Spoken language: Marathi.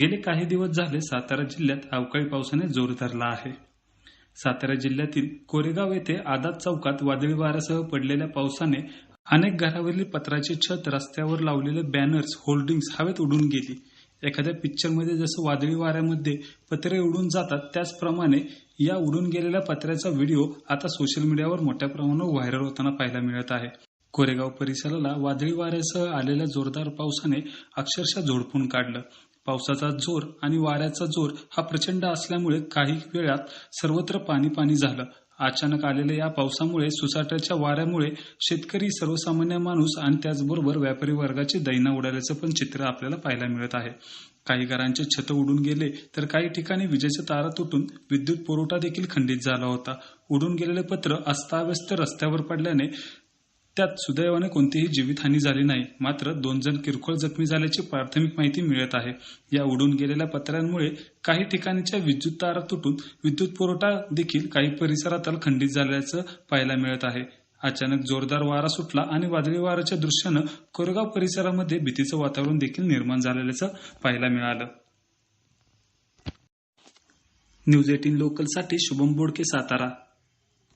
गेले काही दिवस झाले सातारा जिल्ह्यात अवकाळी पावसाने जोर धरला आहे. सातारा जिल्ह्यातील कोरेगाव येथे आदात चौकात वादळी वाऱ्यासह पडलेल्या पावसाने अनेक घरावरील पत्राचे छत रस्त्यावर लावलेले बॅनर्स होल्डिंग्स हवेत उडून गेली. एखाद्या पिक्चरमध्ये जसं वादळी वाऱ्यामध्ये पत्रे उडून जातात त्याचप्रमाणे या उडून गेलेल्या पत्र्याचा व्हिडिओ आता सोशल मीडियावर मोठ्या प्रमाणावर व्हायरल होताना पाहायला मिळत आहे. कोरेगाव परिसराला वादळी वाऱ्यासह आलेल्या जोरदार पावसाने अक्षरशः झोडपून काढलं. पावसाचा जोर आणि वाऱ्याचा जोर हा प्रचंड असल्यामुळे काही वेळात सर्वत्र पाणी पाणी झालं. अचानक आलेल्या या पावसामुळे सुसाट्याच्या वाऱ्यामुळे शेतकरी सर्वसामान्य माणूस आणि त्याचबरोबर व्यापारी वर्गाची दैना उडाल्याचं पण चित्र आपल्याला पाहायला मिळत आहे. काही घरांचे छत उडून गेले तर काही ठिकाणी विजेच्या तारा तुटून विद्युत पुरवठा देखील खंडित झाला होता. उडून गेलेले पत्र अस्ताव्यस्त रस्त्यावर पडल्याने त्यात सुदैवाने कोणतीही जीवितहानी झाली नाही. मात्र दोन जण किरकोळ जखमी झाल्याची प्राथमिक माहिती मिळत आहे. या उडून गेलेल्या पत्र्यांमुळे काही ठिकाणच्या विद्युत तारा तुटून विद्युत पुरवठा देखील काही परिसरात खंडित झाल्याचं पाहायला मिळत आहे. अचानक जोरदार वारा सुटला आणि वादळी वाराच्या दृश्यानं कोरेगाव परिसरामध्ये भीतीचं वातावरण देखील निर्माण झालेल्याचं पाहायला मिळालं. न्यूज एटीन लोकलसाठी शुभम बोडके सातारा.